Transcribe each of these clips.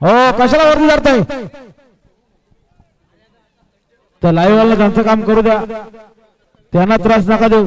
हो कशाला वरती करताय त्या लाईव्ह वाला त्यांचं काम करू द्या. त्यांना त्रास नका देऊ.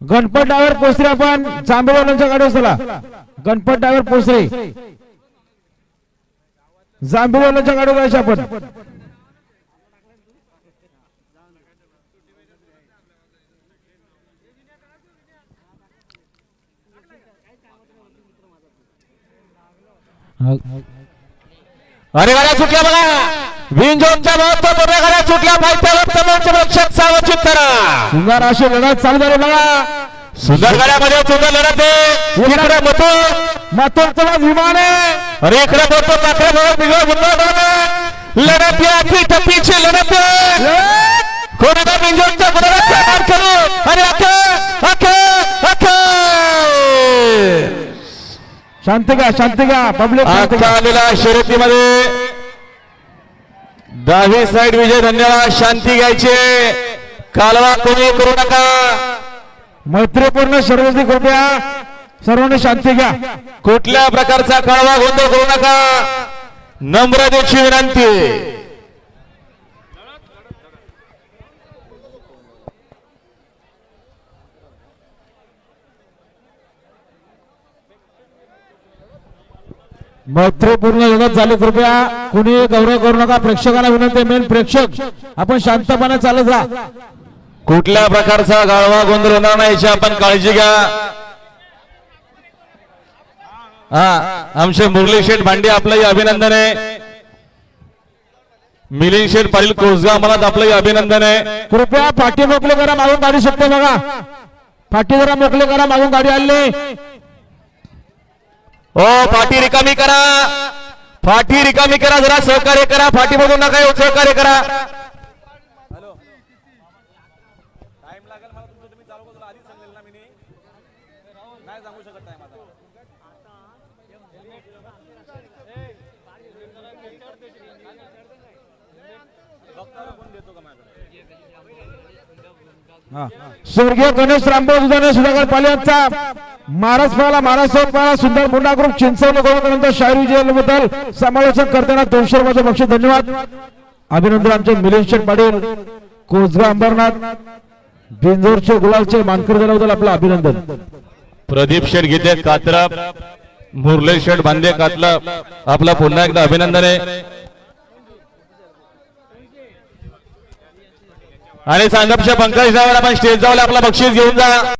गणपत डायव्हर पोचरे आपण जांभेवाल्यांच्या गाडीवर चला. गणपत डायव्हर पोचरे जांभेवाल्यांच्या गाडीवर जायचं आपण. अरे गाड्या सुटल्या बघा. विंजोनच्या महत्त्वपूर्ण गाड्या सुटल्या पायथ्यावर सावचित करा. सुंदर अशी लढत चालू झाली बघा. सुंदर गाड्यामध्ये सुंदर लढत आहे. इकडे मतो महत्वाचं विमान आहे. अरे इकडे मतो पात्र बिघड गुंड लढत टप्पीची लढत विंजोनच्या गुणाचा मार करू? अरे अखे अखे अखे शांती शांती घ्या. पब्लिक आलेल्या शर्यतीमध्ये. दहावी साईड विजय धन्यवाद शांती घ्यायचे. कालवा कोणी करू नका. मैत्रीपूर्ण सर्वजी कृपया सर्वांनी शांती घ्या. कुठल्या प्रकारचा कालवा गोंधळ करू नका. नम्रतेची विनंती. मैत्रीपूर्ण लढत झाली कृपया कुणी गौरव करू नका. प्रेक्षकांना विनंती मेन प्रेक्षक आपण शांतपणे चालत राहा कुठल्या प्रकारचा गाळवा गोंधळ होणार नाही याची आपण काळजी घ्या. हा आमचे मुरली शेठ भांडे आपलंही अभिनंदन आहे. मिलिंद शेठ पाटील कोसगाव मला आपलंही अभिनंदन आहे. कृपया पाठी मोकळे करा मागून गाडी शकते बघा. पाठी जरा मोकळे करा मागून गाडी आली ओ फाटी रिकामी करा. फाटी रिकामी करा जरा सहकार्य करा. फाटी बघू नका येऊ सहकार्य करा. स्वर्गीय गणेश रामभाऊ सुधाकर पाले यांचा महाराज पाला महाराज साहेब सुंदर मुंडा ग्रुप चिंचवली गोविंदानंतर शाहिरी विजयाबद्दल समालोचन करताना दोनशे रुपयाचे बक्षीस धन्यवाद. अभिनंदन आमचे मिलिंद शेठ पाटील कोसगाव अंबरनाथ बिंजोरचे गुलालचे मानकर झाल्याबद्दल आपलं अभिनंदन. प्रदीप शेठ गीते कात्रा मुरली शेठ बांधे कातला आपला पुन्हा एकदा अभिनंदन आहे. आणि सांगपच्या पंकज ड्रायव्हर आपण स्टेज जाऊन आपला बक्षीस घेऊन जा.